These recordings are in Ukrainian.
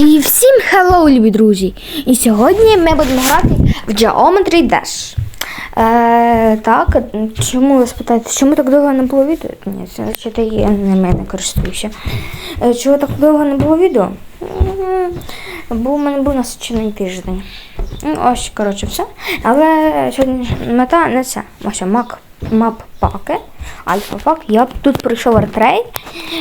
І всім хеллоу, любі друзі! І сьогодні ми будемо грати в Geometry Dash. Е, так, чому ви спитаєте, чому так довго не було відео? Ні, це чи я не користуюся. Е, чого так довго не було відео? Бо у мене був насичений тиждень. Ну, ось, коротше, все. Але сьогодні мета не це. Ось мак, мап паки, альфа пак. Я тут пройшов ретрей.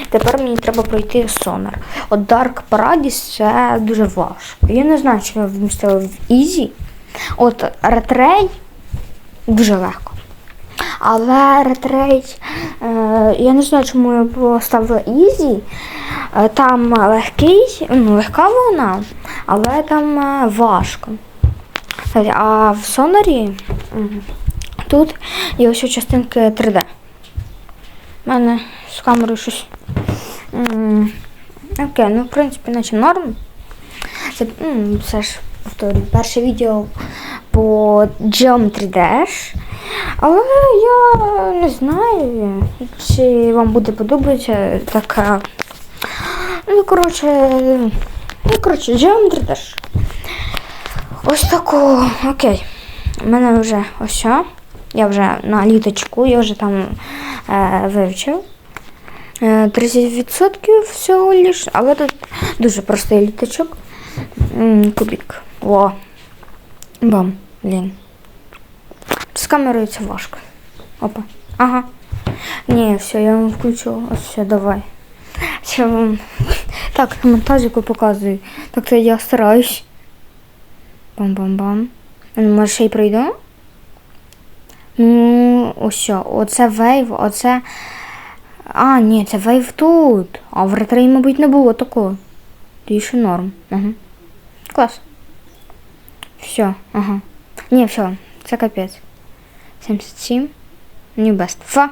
Тепер мені треба пройти сонар. От Dark Paradise це дуже важко. Я не знаю, чи я вмістила в Ізі. От ретрей дуже легко. Але ретрей, е, я не знаю, чому я поставила Ізі. Е, там легкий, ну, легка вона, але там е, важко. А в сонарі тут є ось частинки 3D. У мене з камерою щось. Окей, ну в принципі, наче норм. Це все ж повторюю, перше відео по Geometry Dash. Але я не знаю, чи вам буде подобатися така. Ну, коротше, ну, коротше, Geometry Dash. Ось таку. Окей. У мене вже ось. Я вже на літочку, я вже там е, вивчив. Е, 30% всього лиш, але тут дуже простий літочок. Кубік. О. Бам. Блін. З камерою це важко. Опа. Ага. Ні, все, я вам включу. Ось все, давай. Все вам. Так, монтажику показую. Так то я стараюсь. Бам-бам-бам. Може ще й пройду? Ну, ось оце вейв, оце. А, ні, це вейв тут. А в ретреї, мабуть, не було такого. Ще норм. Ага. Клас. Все, ага. Ні, все, це капець. 77. New best. Фа.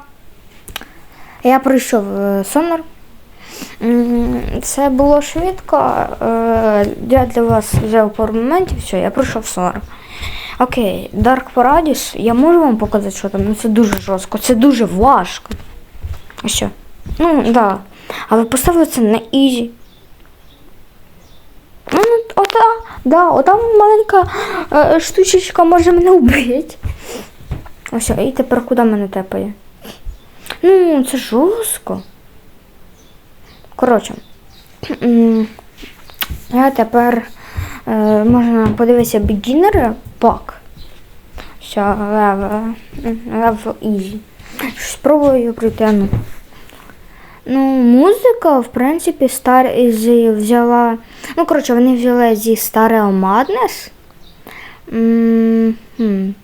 Я пройшов е, сонор. Це було швидко. Е, Я для вас взяв пару моментів, все, я пройшов сонор. Окей, Dark Paradise, я можу вам показати, що там? Ну це дуже жорстко, це дуже важко. А що? Ну. Да. Але поставили це на ізі. Ну, ота, да, отам маленька е, штучечка може мене вбити. Ось, і тепер куди мене тепає? Ну, це жорстко. Коротше. Я тепер е, можна подивитися beginner пак. Все, лев, лев easy. Спробую а Ну. Музика, в принципі, стар із взяла. Ну, коротше, вони взяли зі Stereo Madness. М.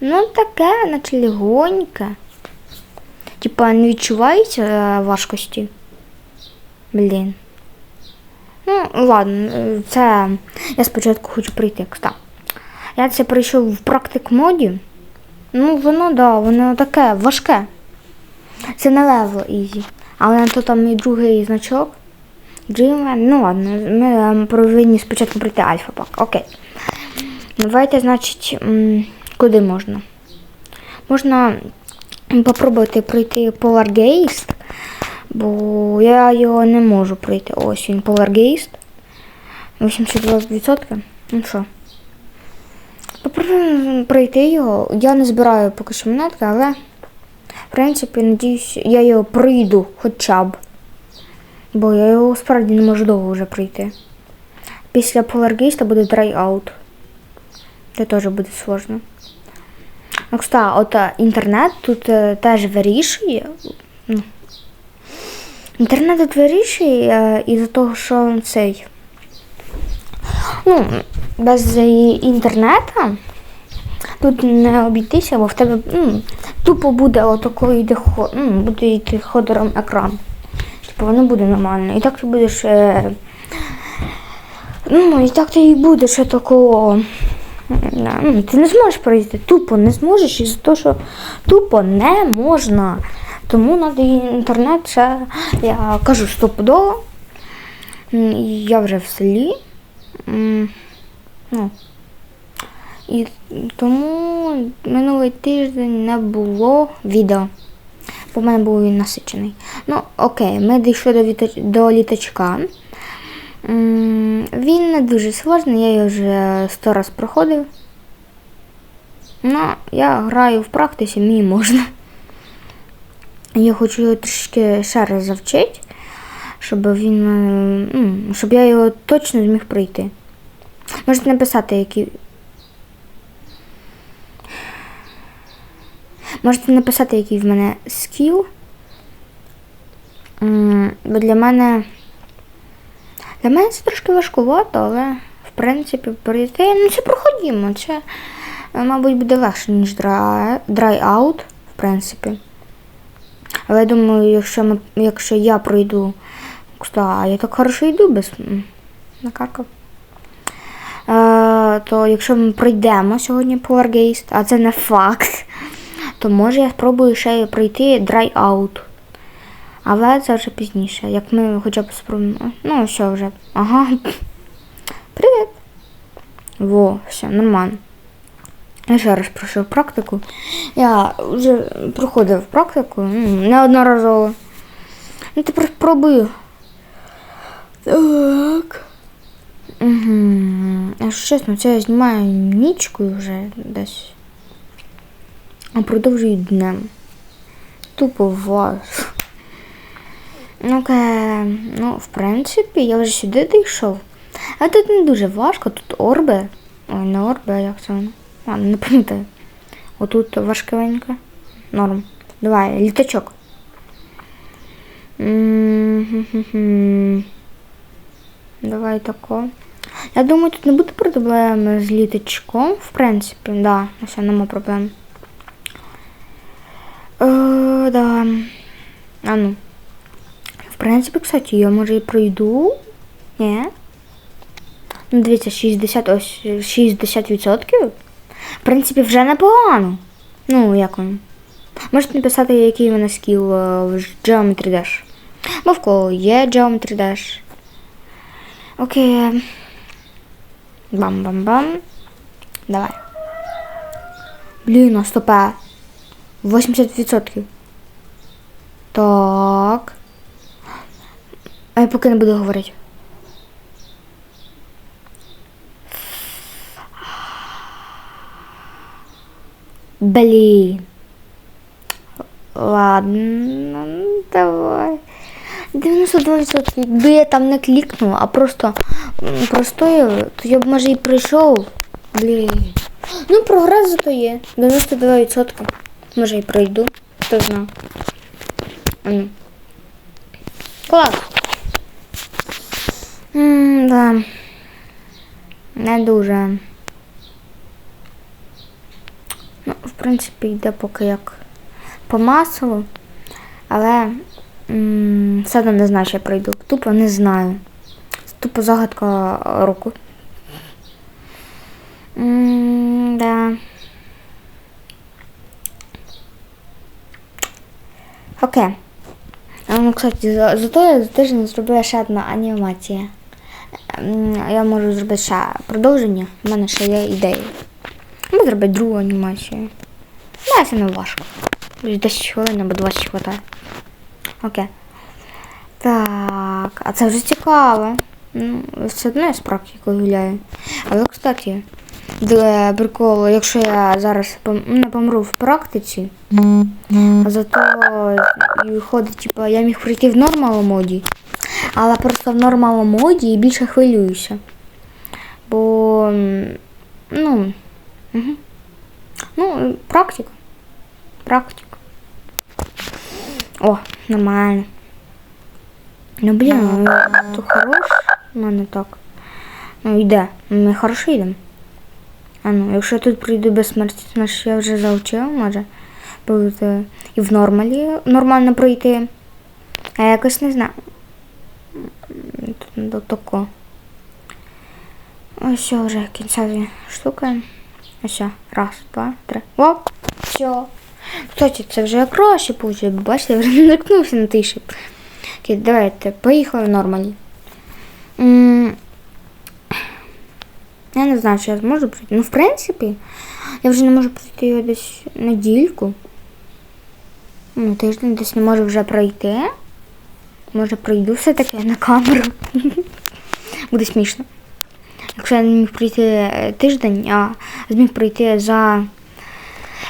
Ну, таке, наче легоньке. Типа не відчувається е, важкості. Блін. Ну, ладно, е, це я спочатку хочу прийти. Кста. Я це пройшов в практик моді. Ну, воно, да, воно таке важке. Це не лево ізі. Але то там і другий значок. Dreamland. Ну ладно, ми е, повинні спочатку пройти альфа пак. Окей. Давайте, значить, куди можна? Можна попробувати пройти Polargeist, бо я його не можу пройти. Ось він Polargeist. 82%. Ну що? Пройти його. Я не збираю поки що монетки, але в принципі, надіюсь, я його пройду хоча б. Бо я його справді не можу довго вже пройти. Після Polargeist буде Out. Це теж буде сложно. Ну, кстати, от е, інтернет тут е, теж вирішує. Ну, Інтернет тут вирішує е, із-за того, що цей. Ну, без інтернету тут не обійтися, бо в тебе ну, тупо буде отакою ну, буде йти ходором екран. Типу воно буде нормально. І так ти будеш. Е, ну, і так ти будеш такого. Ну, ти не зможеш пройти, тупо не зможеш із-за того, що тупо не можна. Тому треба інтернет ще, я кажу стопудово. Я вже в селі. Ну, і тому минулий тиждень не було відео. Бо в мене був він насичений. Ну, окей, ми дійшли до, віта- до літачка. Він не дуже сложний, я його вже сто раз проходив. Ну, я граю в практиці, мені можна. Я хочу його трішки ще раз завчити, щоб він. щоб я його точно зміг пройти. Можете написати, які. Можете написати, який в мене скіл. Бо для мене. Для мене це трошки важкувато, але в принципі пройти. Ну це проходімо. Це, мабуть, буде легше, ніж out, в принципі. Але я думаю, якщо, ми, якщо я пройду. Кстати, я так хорошо йду без накаркав. То якщо ми пройдемо сьогодні Power Geist, а це не факт, то може я спробую ще пройти Dry Out. Але це вже пізніше, як ми хоча б спробуємо. Ну, все вже. Ага. Привіт. Во, все, нормально. Я ще раз пройшов практику. Я вже проходив практику ну, неодноразово. Ну, тепер спробую. Так. Угу. Якщо чесно, це я знімаю нічкою вже десь. А продовжую днем. Тупо важко. Ну, ка- ну, в принципі, я вже сюди дійшов. А тут не дуже важко, тут орби. Ой, не орби, а як це воно? Ладно, не пам'ятаю. Отут важкивенько. Норм. Давай, літачок. Давай тако. Я думаю, тут не буде проблем з літачком, в принципі, да, все, нема проблем. Е, да. А ну. В принципі, кстати, я може і пройду. Ні. Ну, дивіться, 60, ось 60%. В принципі, вже непогано. Ну, як вам? Можете написати, який мене скіл е, в Geometry Dash. Бо в є Geometry Dash. Окей. Бам-бам-бам. Давай. Блін, а стопе. 80%. Так. А я поки не буду говорити. Блін. Ладно, ну, давай. 92%. Якби я там не клікнула, а просто м, простояла, то я б може і пройшов. Блін. Ну, прогрес зато є. 92%. Може і пройду. Хто знає. А ну. Клас. М, да. Не дуже. Ну, в принципі, йде поки як по маслу. Але м, все одно не знаю, що я пройду. Тупо не знаю. Тупо загадка року. М, да. Окей. Ну, кстати, зато я за тиждень зробила ще одна анімація. Я можу зробити ще продовження. У мене ще є ідеї. Ми зробити другу анімацію. Ну, це не важко. 10 хвилин або 20 хватає. Окей. Так, а це вже цікаво. Ну, все одно я з практикою гуляю. Але, кстати, для приколу, якщо я зараз пом- не помру в практиці, а зато і виходить, типу, я міг пройти в нормал моді, але просто в нормал моді і більше хвилююся. Бо, ну, угу. ну, практика. Практика. О, нормально. Ну, блін, ну, то хорош. Ну, не так. Ну, йде. Ми хорошо йдемо. А ну, якщо я тут прийду без смерті, то я вже заучив, може бути і в нормалі нормально пройти. А я якось не знаю. Тут до тако. Ось вже кінцеві штуки. Ось. Раз, два, три. О! Все. Кстати, це вже краще вийшло. Бачите, я вже не наткнувся на шип. Окей, давайте, поїхали в нормалі. Я не знаю, чи я зможу пройти. Ну, в принципі, я вже не можу пройти його десь недільку. Ну, тиждень десь не можу вже пройти. Може пройду все-таки на камеру. Буде смішно. якщо я не міг пройти е, тиждень, а зміг пройти за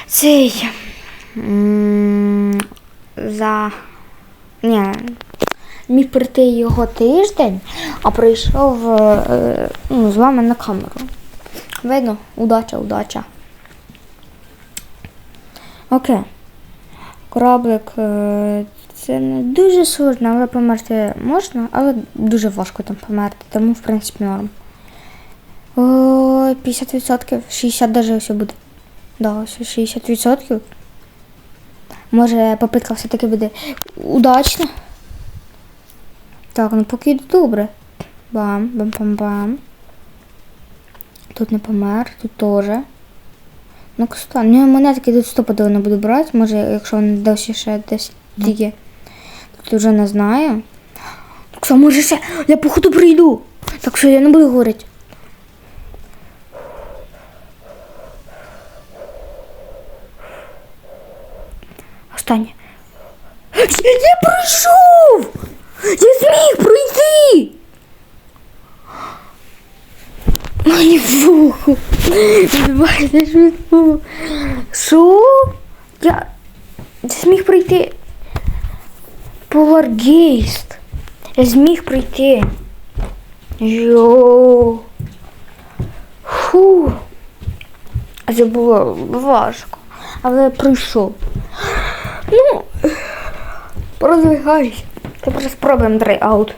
цей. За. Ні. Міг пройти його тиждень, а прийшов е, ну, з вами на камеру. Видно? Удача, удача. Окей. Кораблик е, це не дуже сложно, але померти можна, але дуже важко там померти, тому в принципі норм. О, 50%, 60 даже все буде. Да, ось 60%. Може попитка все-таки буде удачна. Так, ну поки йде добре. Бам, бам-бам-бам. Тут не помер, тут теж. Ну, кстати, ну монетки тут стопудово не буду брати. Може, якщо вони досі ще десь є. Тут вже не знаю. Так що, може ще я походу прийду. Так що я не буду говорити. Останнє. Я, я пройшов! Я зміг пройти! Мені вуху. Давайте швидко. Що? Я я зміг пройти. Поваргейст. Я зміг пройти. Йоу. Фу. Це було важко. Але я пройшов. Ну, продвигаюсь. Тепер спробуємо драйаут.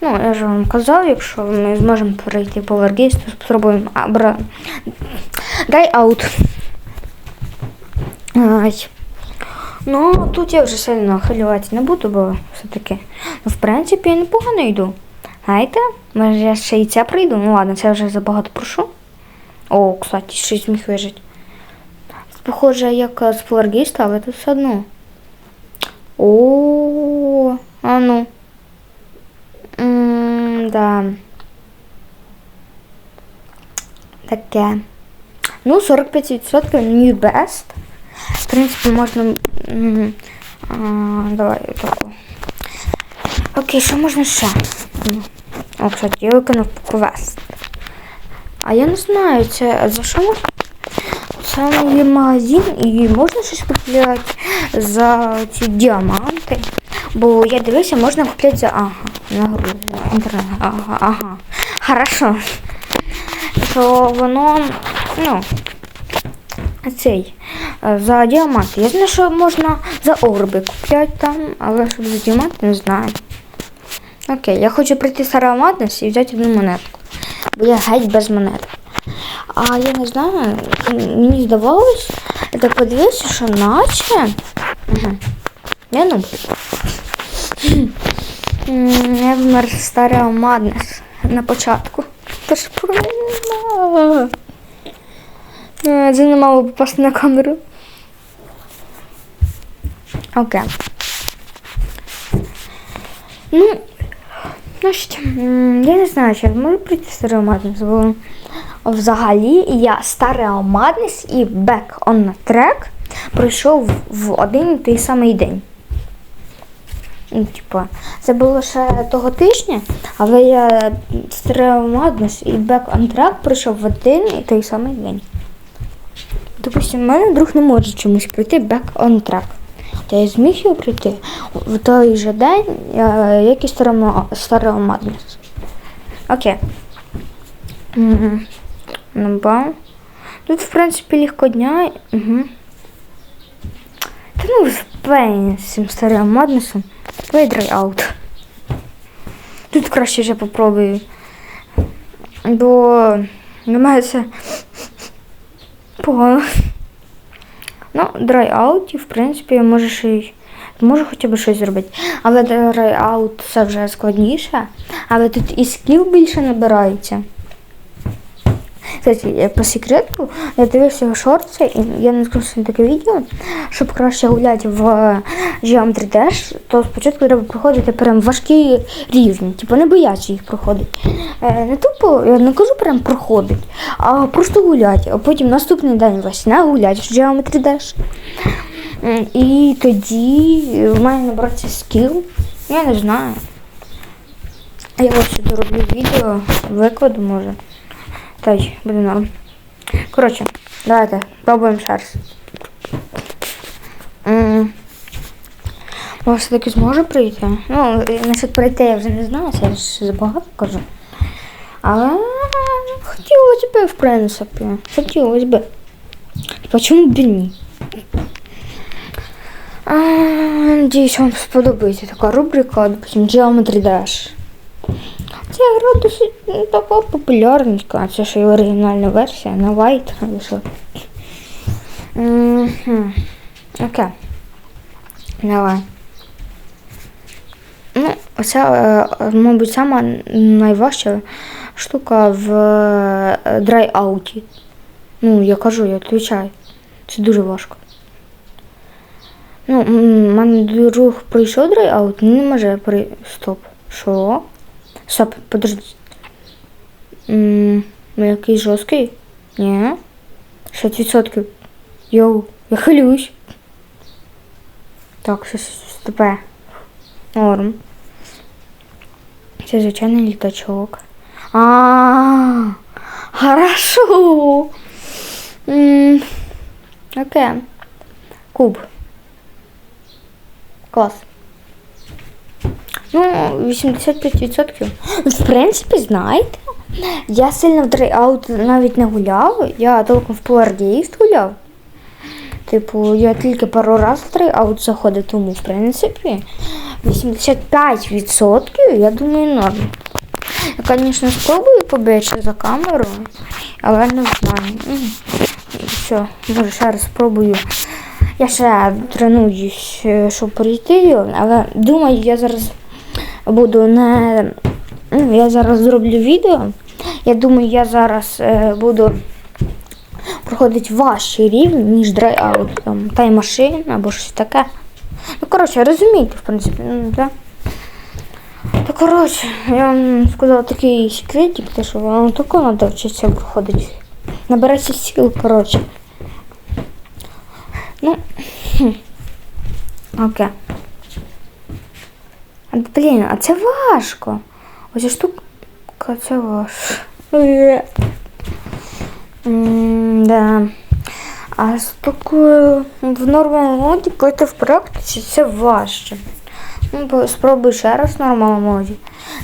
Ну, я ж вам казав, якщо ми зможемо перейти по Варгейс, то спробуємо абра... драйаут. Ай. Ну, тут я вже сильно хвилювати не буду, бо все-таки, ну, в принципі, я непогано йду. Знаєте, може я ще і це прийду. Ну ладно, це вже забагато прошу. О, кстати, щось міг вижить. Похоже, як з флоргіста, але тут все одно. О, а ну. Да. Таке. Ну, 45% new best. В принципі, можна. Давай таку. Окей, що можна ще? О, кстати, я виконав квест. А я не знаю, це за що можна? Це є магазин і можна щось купляти за ці діаманти. Бо я дивився, можна купляти за ага. На інтернет. Ага, ага. Хорошо. То воно, ну, цей, за діаманти. Я знаю, що можна за орби купляти там, але щоб за діаманти не знаю. Окей, я хочу прийти з Ароматнес і взяти одну монетку. Бо я геть без монет. А я не знаю, мені здавалось, я так подивився, що наче. Я ну. Я вмер старий Маднес на початку. Тож проблема. Е, Це не мало попасти на камеру. Окей. Ну, значить, я не знаю, чи я можу прийти старий Маднес, бо взагалі я старий Маднес і Back on Track пройшов в один і той самий день. Ну, типа, це було ще того тижня, але я Маднес і Back on Track пройшов в один і той самий день. Допустим, в мене друг не може чомусь пройти Back on Track. То я зміг його пройти в той же день, е, як і старого Маднес. Окей. Мгм. Ну, ба. Тут, в принципі, легко дня. Угу. Та ну, з цим старим Маднесом. Видрай аут. Тут краще вже попробую. Бо немає це погано. Ну, драй аут, і в принципі, можеш і можу хоча б щось зробити. Але драй аут це вже складніше. Але тут і скіл більше набирається. Кстати, по секрету, я дивився шорти, і я не скажу таке відео, щоб краще гуляти в Geometry Dash, то спочатку треба проходити прям важкі рівні, типу не бояться їх проходити. Е, не тупо, я не кажу прям проходить, а просто гуляти, а потім наступний день весь не гуляти в Geometry Dash. І тоді мене набратися скіл, я не знаю. Я ось дороблю відео, викладу може. Та й буде норм. Коротше, давайте пробуємо ще раз. Все-таки зможе прийти? Ну, насчет прийти я вже не знаю, це я ж забагато кажу. Але хотілося б, в принципі. Хотілося б. Почому б ні? Надіюсь, вам сподобається така рубрика, допустим, Geometry Dash. Ця гра досить ну, така популярненька, це ще й оригінальна версія на White вийшла. Окей. Давай. Ну, оця, е, мабуть, сама найважча штука в е, драйауті. Ну, я кажу, я відповідаю. Це дуже важко. Ну, мене друг пройшов драйаут, не може при. Стоп. Що? Стоп, подожди. М, який жорсткий? Ні. 6%. Йоу, я хилюсь. Так, щось стопе. Норм. Це звичайний літачок. А, хорошо. М, Окей. Куб. Клас. Ну, 85%. В принципі, знаєте, я сильно в драйаут навіть не гуляв. Я толком в Powergames гуляв. Типу, я тільки пару разів в драйаут заходив, тому, в принципі, 85% я думаю норм. Я, звісно, спробую побільше за камеру, але не знаю. Все, може ще раз спробую. Я ще тренуюсь, е, щоб прийти, але думаю, я зараз буду не. ну, Я зараз зроблю відео. Я думаю, я зараз е, буду проходити важчий рівень, ніж драйаут, там тайм-машин або щось таке. Ну, коротше, розумієте, в принципі, ну, так. Та коротше, я вам сказала такий секретик, те, що вам тако треба вчитися проходити. Набирайся сил, коротше. Ну, окей. Блін, а це важко. Оця штука, це важко. М, Да. А з такою в нормальному моді пройти в практиці це важче. Ну, спробуй ще раз в нормальному моді.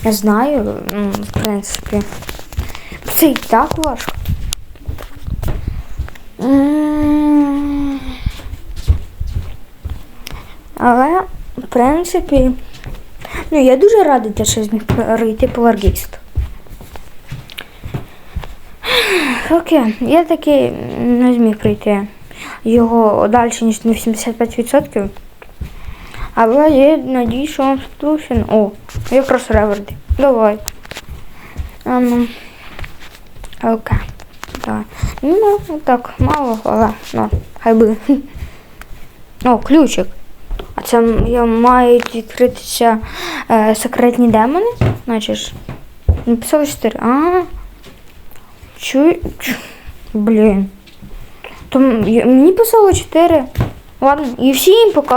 Не знаю, в принципі. Це і так важко. Але, в принципі, ну я дуже радий, те, що зміг перейти по варгіст. Окей, я таки не зміг прийти його далі, ніж на 85%. Але я надію, що вам сподобався. О, якраз реверди. Давай. А, ну. Окей. Давай. Ну, так, мало, але ну, хай би. О, ключик. А це мають відкритися е, секретні демони? Значить. Написали 4. А. Чу. чу- Блін. То мені писало 4. Ладно, і всім пока.